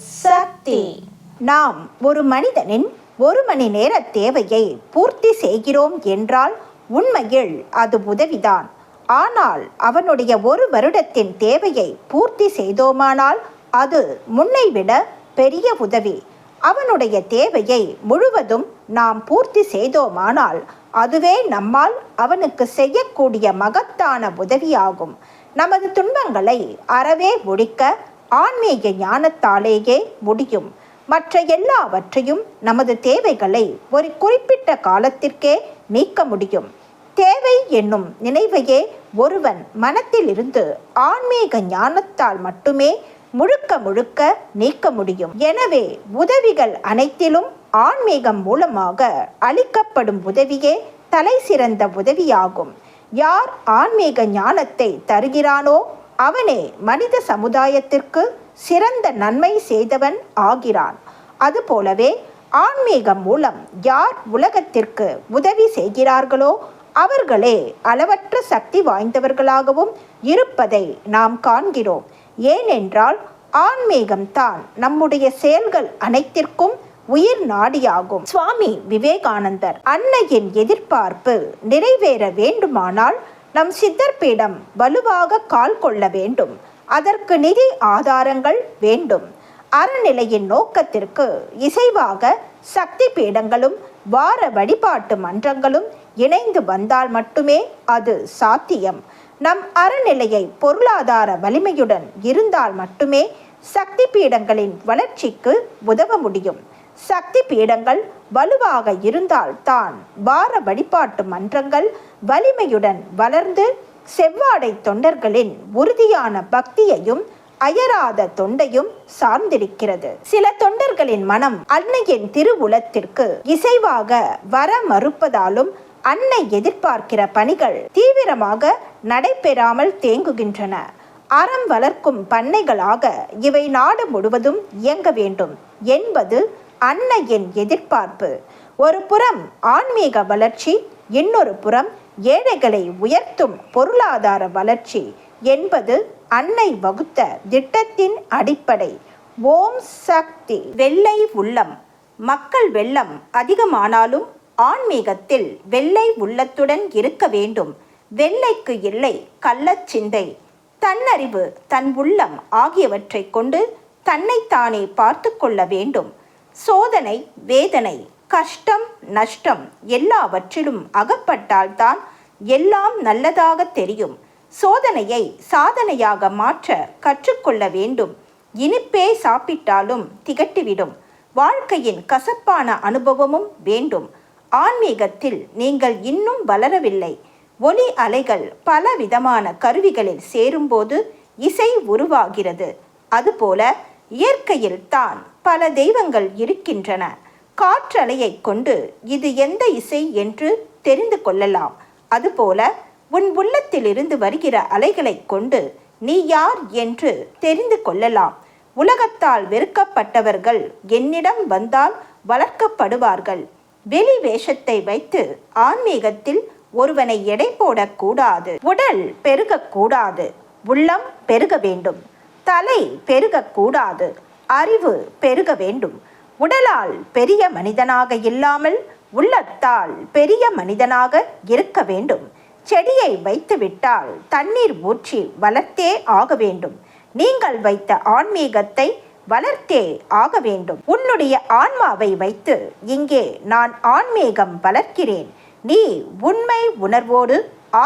சக்தி. நாம் ஒரு மனிதனின் ஒரு மணி நேர தேவையை பூர்த்தி செய்கிறோம் என்றால் உண்மையில் அது உதவிதான். ஆனால் அவனுடைய ஒரு வருடத்தின் தேவையை பூர்த்தி செய்தோமானால் அது முன்னை விட பெரிய உதவி. அவனுடைய தேவையை முழுவதும் நாம் பூர்த்தி செய்தோமானால் அதுவே நம்மால் அவனுக்கு செய்யக்கூடிய மகத்தான உதவியாகும். நமது துன்பங்களை அறவே ஒழிக்க ஆன்மீக ஞானத்தாலேயே முடியும். மற்ற எல்லாவற்றையும் நமது தேவைகளை ஒரு குறிப்பிட்ட காலத்திற்கே நீக்க முடியும். தேவை என்னும் நினைவையே ஒருவன் மனத்திலிருந்து ஆன்மீக ஞானத்தால் மட்டுமே முழுக்க முழுக்க நீக்க முடியும். எனவே உதவிகள் அனைத்திலும் ஆன்மீகம் மூலமாக அளிக்கப்படும் உதவியே தலை சிறந்த உதவியாகும். யார் ஆன்மீக ஞானத்தை தருகிறானோ அவனே மனித சமுதாயத்திற்கு சிறந்த நன்மை செய்தவன் ஆகிறான். அதுபோலவே ஆன்மீகம் மூலம் யார் உலகத்திற்கு உதவி செய்கிறார்களோ அவர்களே அளவற்ற சக்தி வாய்ந்தவர்களாகவும் இருப்பதை நாம் காண்கிறோம். ஏனென்றால் ஆன்மீகம்தான் நம்முடைய செயல்கள் அனைத்திற்கும் உயிர் நாடியாகும். சுவாமி விவேகானந்தர் அன்னையின் எதிர்பார்ப்பு நிறைவேற வேண்டுமானால் நம் சித்தர் பீடம் வலுவாக கால் கொள்ள வேண்டும். அதற்கு நிதி ஆதாரங்கள் வேண்டும். அறநிலையின் நோக்கத்திற்கு இசைவாக சக்தி பீடங்களும் வார வழிபாட்டு மன்றங்களும் இணைந்து வந்தால் மட்டுமே அது சாத்தியம். நம் அறநிலையை பொருளாதார வலிமையுடன் இருந்தால் மட்டுமே சக்தி பீடங்களின் வளர்ச்சிக்கு உதவ முடியும். சக்தி பீடங்கள் வலுவாக இருந்தால் தான் வார வழிபாட்டு மன்றங்கள் வலிமையுடன் வளர்ந்து செவ்வாடை தொண்டர்களின் உறுதியான பக்தியையும் அயராத தொண்டையும் சார்ந்திருக்கிறது. சில தொண்டர்களின் மனம் அன்னையின் திருவுலத்திற்கு இசைவாக வர மறுப்பதாலும் அன்னை எதிர்பார்க்கிற பணிகள் தீவிரமாக நடைபெறாமல் தேங்குகின்றன. அறம் வளர்க்கும் பண்ணைகளாக இவை நாடு முழுவதும் இயங்க வேண்டும் என்பது அன்னையின் எதிர்பார்ப்பு. ஒரு புறம் ஆன்மீக வளர்ச்சி இன்னொரு புறம் ஏழைகளை உயர்த்தும் பொருளாதார வளர்ச்சி என்பது அன்னை வகுத்த திட்டத்தின் அடிப்படை. ஓம் சக்தி. வெள்ளை உள்ளம். மக்கள் வெள்ளம் அதிகமானாலும் ஆன்மீகத்தில் வெள்ளை உள்ளத்துடன் இருக்க வேண்டும். வெள்ளைக்கு இல்லை கள்ளச்சிந்தை தன்னறிவு தன் உள்ளம் ஆகியவற்றை கொண்டு தன்னைத்தானே பார்த்து கொள்ள வேண்டும். சோதனை வேதனை கஷ்டம் நஷ்டம் எல்லாவற்றிலும் அகப்பட்டால்தான் எல்லாம் நல்லதாக தெரியும். சோதனையை சாதனையாக மாற்ற கற்றுக்கொள்ள வேண்டும். இனிப்பே சாப்பிட்டாலும் திகட்டிவிடும். வாழ்க்கையின் கசப்பான அனுபவமும் வேண்டும். ஆன்மீகத்தில் நீங்கள் இன்னும் வளரவில்லை. ஒலி அலைகள் பல விதமான கருவிகளில் சேரும்போது இசை உருவாகிறது. அதுபோல இயற்கையில் தான் பல தெய்வங்கள் இருக்கின்றன. காற்றலையை கொண்டு இது எந்த இசை என்று தெரிந்து கொள்ளலாம். அதுபோல உன் உள்ளத்திலிருந்து வருகிற அலைகளைக் கொண்டு நீ யார் என்று தெரிந்து கொள்ளலாம். உலகத்தால் வெறுக்கப்பட்டவர்கள் என்னிடம் வந்தால் வளர்க்கப்படுவார்கள். வெளி வேஷத்தை வைத்து ஆன்மீகத்தில் ஒருவனை எடை போடக்கூடாது. உடல் பெருகக்கூடாது. உள்ளம் பெருக வேண்டும். தலை பெருகக்கூடாது அறிவு பெருக வேண்டும். உடலால் பெரிய மனிதனாக இல்லாமல் உள்ளத்தால் பெரிய மனிதனாக இருக்க வேண்டும். செடியை வைத்துவிட்டால் தண்ணீர் ஊற்றி வளர்த்தே ஆக வேண்டும். நீங்கள் வைத்த ஆன்மீகத்தை வளர்த்தே ஆக வேண்டும். உன்னுடைய ஆன்மாவை வைத்து இங்கே நான் ஆன்மீகம் வளர்க்கிறேன். நீ உண்மை உணர்வோடு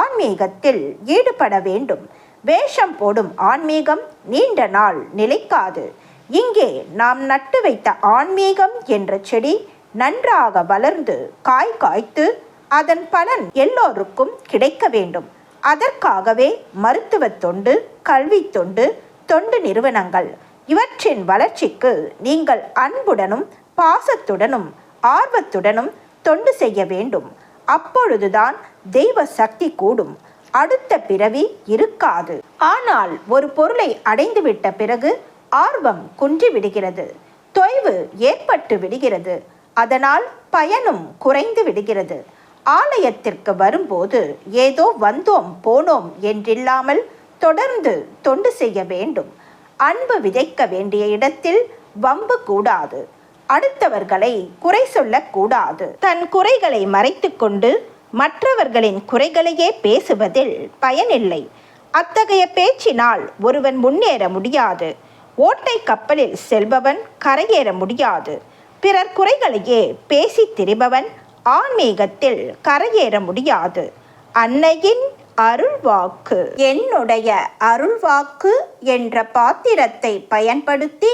ஆன்மீகத்தில் ஈடுபட வேண்டும். வேஷம் போடும் ஆன்மீகம் நீண்ட நாள் நிலைக்காது. இங்கே நாம் நட்டு வைத்த ஆன்மீகம் என்ற செடி நன்றாக வளர்ந்து காய் காய்த்து அதன் பலன் எல்லோருக்கும் கிடைக்க வேண்டும். அதற்காகவே மருத்துவ தொண்டு கல்வி தொண்டு தொண்டு நிறுவனங்கள் இவற்றின் வளர்ச்சிக்கு நீங்கள் அன்புடனும் பாசத்துடனும் ஆர்வத்துடனும் தொண்டு செய்ய வேண்டும். அப்பொழுதுதான் தெய்வ சக்தி கூடும். அடுத்த பிறவி இருக்காது. ஆனால் ஒரு பொருளை அடைந்துவிட்ட பிறகு ஆர்வம் குன்றி விடுகிறது தொய்வு ஏற்பட்டு விடுகிறது. அதனால் பயனும் குறைந்து விடுகிறது. ஆலயத்திற்கு வரும்போது ஏதோ வந்தோம் போனோம் என்றில்லாமல் தொடர்ந்து தொண்டு செய்ய வேண்டும். அன்பு விதைக்க வேண்டிய இடத்தில் வம்பு கூடாது. அடுத்தவர்களை குறை சொல்லக்கூடாது. தன் குறைகளை மறைத்துக்கொண்டு மற்றவர்களின் குறைகளையே பேசுவதில் பயனில்லை. அத்தகைய பேச்சினால் ஒருவன் முன்னேற முடியாது. ஓட்டை கப்பலில் செல்பவன் கரையேற முடியாது. பிறர் குறைகளையே பேசித் திரிபவன் ஆன்மீகத்தில் கரையேற முடியாது. அன்னையின் அருள்வாக்கு. என்னுடைய அருள்வாக்கு என்ற பாத்திரத்தை பயன்படுத்தி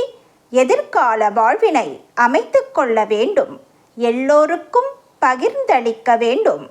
எதிர்கால வாழ்வினை அமைத்து கொள்ள வேண்டும். எல்லோருக்கும் பகிர்ந்தளிக்க வேண்டும்.